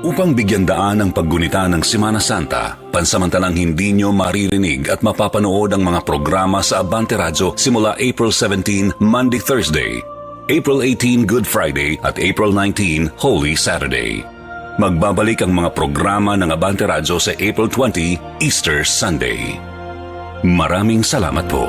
Upang bigyan daan ang paggunita ng Semana Santa, pansamantalang hindi nyo maririnig at mapapanood ang mga programa sa Abante Radyo simula April 17, Monday, Thursday, April 18, Good Friday at April 19, Holy Saturday. Magbabalik ang mga programa ng Abante Radyo sa April 20, Easter Sunday. Maraming salamat po.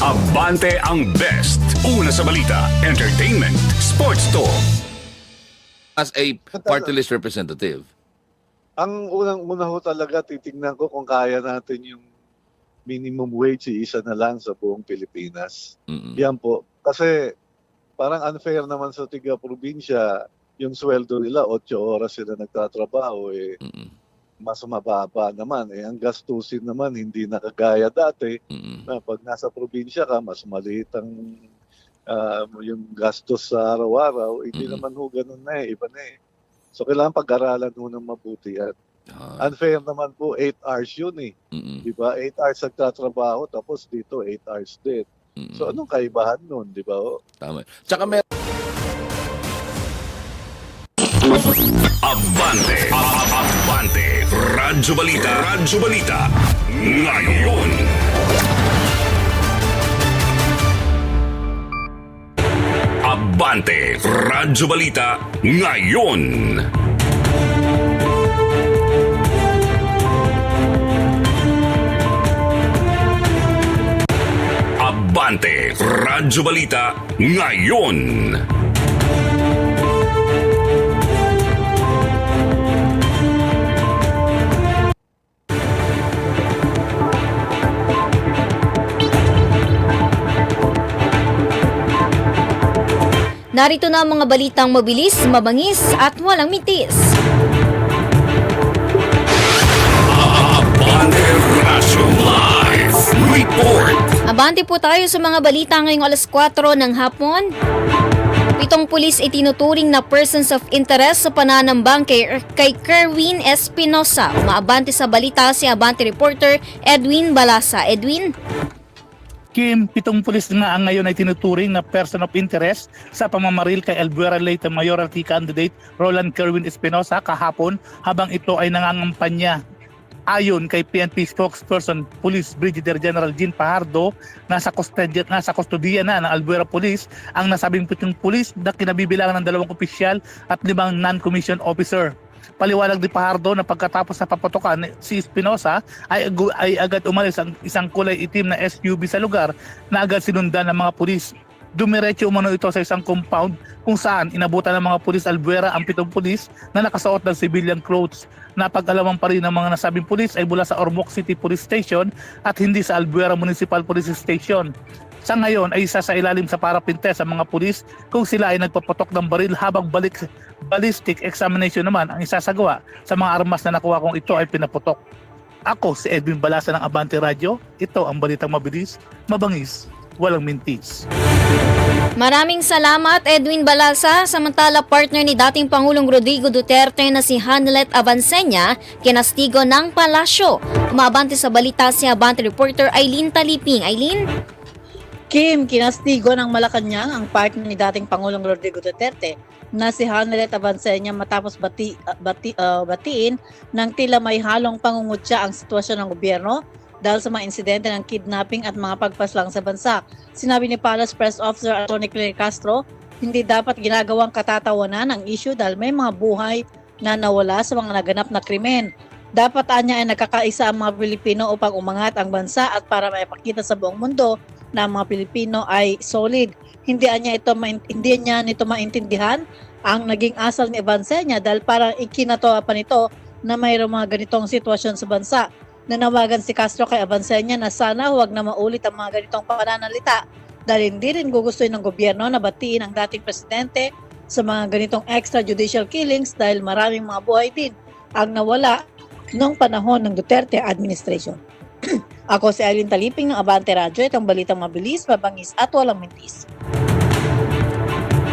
Abante ang best. Una sa balita, entertainment, sports talk. as a party list representative, Ang unang-una ho talaga, titingnan ko kung kaya natin yung minimum wage, isa na lang sa buong Pilipinas. mm, Yan po. Kasi parang unfair naman sa tiga probinsya, yung sweldo nila, 8 oras sila nagtatrabaho, eh, mm, mas mababa naman. Eh, ang gastusin naman, hindi nakagaya dati. mm, Na pag nasa probinsya ka, mas maliit ang ah, yung gastos sa araw-araw. Hindi Mhm. naman ho ganun na eh, iba na eh. So kailangan pag-aralan ho ng mabuti at ah, unfair naman po 8 hours yun eh. mm, Di ba? 8 hours nagtatrabaho tapos dito 8 hours din. mm, So anong kaibahan nun, di ba? Oh, tama. Tsaka mer Abante, Abante, Radyo Balita, Radyo Balita, ngayon. Abante, Radyo Balita, ngayon. Abante, Radyo Balita, ngayon. Narito na ang mga balitang mabilis, mabangis at walang Report. Abante po tayo sa mga balita ngayong alas 4 ng hapon. Pitong pulis itinuturing na persons of interest sa pananambang kay, kay Kerwin Espinosa. Umaabante sa balita si Abante reporter Edwin Balasa. Edwin? Kim, pitong pulis nga ang ngayon ay tinuturing na person of interest sa pamamaril kay Albuera Leyte Mayoralty candidate Roland Kerwin Espinosa kahapon habang ito ay nangangampanya. Ayon kay PNP spokesperson Police Brigadier General Jean Pajardo, nasa kustodiya, nasa kustodiya na ng Albuera Police ang nasabing pitong pulis na kinabibilangan ng dalawang opisyal at limang non-commissioned officer. Paliwanag ni Pajardo na pagkatapos sa papatokan si Espinosa ay, ay agad umalis ang isang kulay itim na SUV sa lugar na agad sinundan ng mga pulis. Dumiretso umano ito sa isang compound kung saan inabutan ng mga pulis Albuera ang pitong pulis na nakasuot ng civilian clothes. Napag-alaman pa rin ng mga nasabing pulis ay mula sa Ormoc City Police Station at hindi sa Albuera Municipal Police Station. Sa ngayon ay isa sa ilalim sa parapinte sa mga pulis kung sila ay nagpapatok ng baril habang balik ballistic examination naman ang isasagawa sa mga armas na nakuha kung ito ay pinaputok. Ako si Edwin Balasa ng Abante Radio. Ito ang balitang mabilis, mabangis, walang mintis. Maraming salamat Edwin Balasa. Samantala partner ni dating Pangulong Rodrigo Duterte na si Hanelet Avancenia kinastigo ng palasyo. Umabante sa balita si Abante reporter Eileen Taliping. Eileen? Kim, kinastigo ng Malacanang ang partner ni dating Pangulong Rodrigo Duterte na si Hanret Avancenia matapos bati, ah, bati, ah, batiin ng tila may halong pangungutya ang sitwasyon ng gobyerno dahil sa mga insidente ng kidnapping at mga pagpaslang sa bansa. Sinabi ni Palace Press Officer Atty. Claire Castro, hindi dapat ginagawang katatawanan ang issue dahil may mga buhay na nawala sa mga naganap na krimen. Dapat anya ay nagkakaisa ang mga Pilipino upang umangat ang bansa at para maipakita sa buong mundo ang mga Pilipino ay solid. Hindi niya ito hindi niya nito maintindihan ang naging asal ni Evansenya dahil parang ikinatawa pa nito na mayroong mga ganitong sitwasyon sa bansa. Nanawagan si Castro kay Evansenya na sana huwag na maulit ang mga ganitong pananalita dahil hindi rin gugustuhin ng gobyerno na batiin ang dating presidente sa mga ganitong extrajudicial killings dahil maraming mga buhay din ang nawala noong panahon ng Duterte administration. Ako si Eileen Taliping ng Abante Radio. Itong balitang mabilis, mabangis at walang mintis.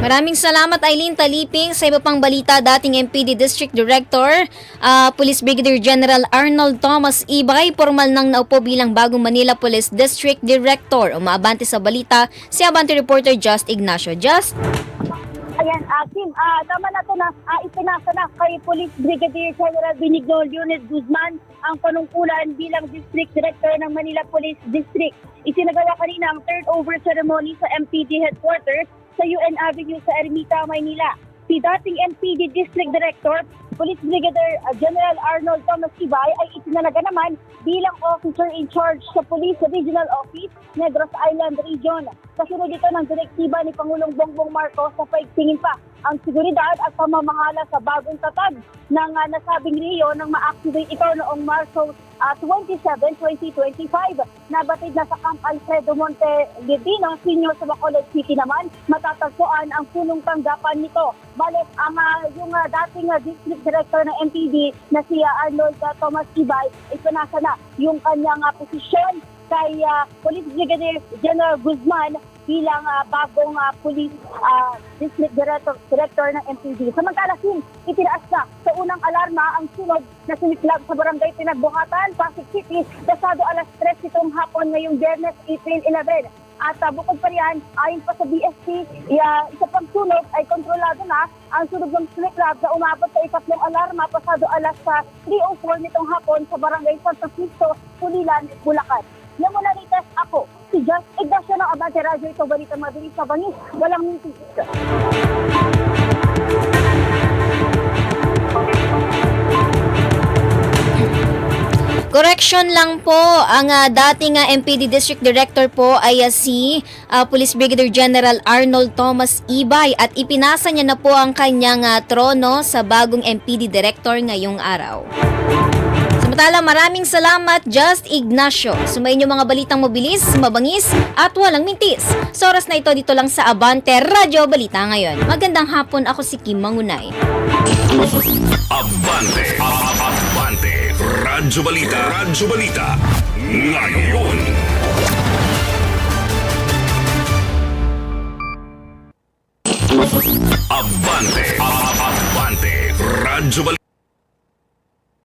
Maraming salamat Eileen Taliping sa iba pang balita dating MPD District Director ah, Police Brigadier General Arnold Thomas Ibay formal nang naupo bilang bagong Manila Police District Director. Umaabante sa balita si Abante reporter Just Ignacio. Just Ayan, uh, Kim, ah, tama na to na uh, ipinasa na kay Police Brigadier General Benigno Leonid Guzman ang panungkulan bilang District Director ng Manila Police District. Isinagawa kanina ang turnover ceremony sa MPD headquarters sa UN Avenue sa Ermita, Maynila. Si dating MPD District Director, Police Brigadier uh, General Arnold Thomas Ibay ay itinalaga naman bilang officer in charge sa Police Regional Office, Negros Island Region. Kasunod dito ng direktiba ni Pangulong Bongbong Marcos sa paigtingin pa ang seguridad at pamamahala sa bagong tatag ng uh, nasabing Rio nang ma-activate ito noong Marso uh, 27, 2025. Nabatid na sa Camp Alfredo Monte Lidino, senior sa Bacolod City naman, matatagpuan ang punong tanggapan nito. Balit ang uh, yung uh, dating uh, district director ng MPD na si uh, Arnold uh, Thomas Ibay, ipinasa na yung kanyang uh, posisyon kay uh, Police Brigadier General Guzman bilang uh, bagong uh, police uh, district director, director ng MPD. Samantala, Kim, itinaas na sa unang alarma ang sunod na sumiklab sa barangay Pinagbuhatan, Pasig City, kasado alas 3 itong hapon ngayong Biyernes, April 11. At uh, bukod pa riyan, ayon pa sa BSP, uh, isa pang sunog ay kontrolado na ang sunog ng sumiklab na umabot sa ikatlong alarma pasado alas sa 3.04 nitong hapon sa barangay Santo Cristo, Pulilan, Bulacan. Namuna Rites, Just Ignacio ng Abante Radio. Ito balita mabilis sa bangis. Walang mintis. Correction lang po, ang ah, dating ah, MPD District Director po ay ah, si ah, Police Brigadier General Arnold Thomas Ibay at ipinasa niya na po ang kanyang ah, trono sa bagong MPD Director ngayong araw. Samantala, maraming salamat Just Ignacio. Sumayin yung mga balitang mabilis, mabangis at walang mintis. Sa oras na ito dito lang sa Abante Radio Balita ngayon. Magandang hapon ako si Kim Mangunay. Abante, Abante, Radyo Balita, Radyo Balita, ngayon. Avante, avante, Radyo Balita.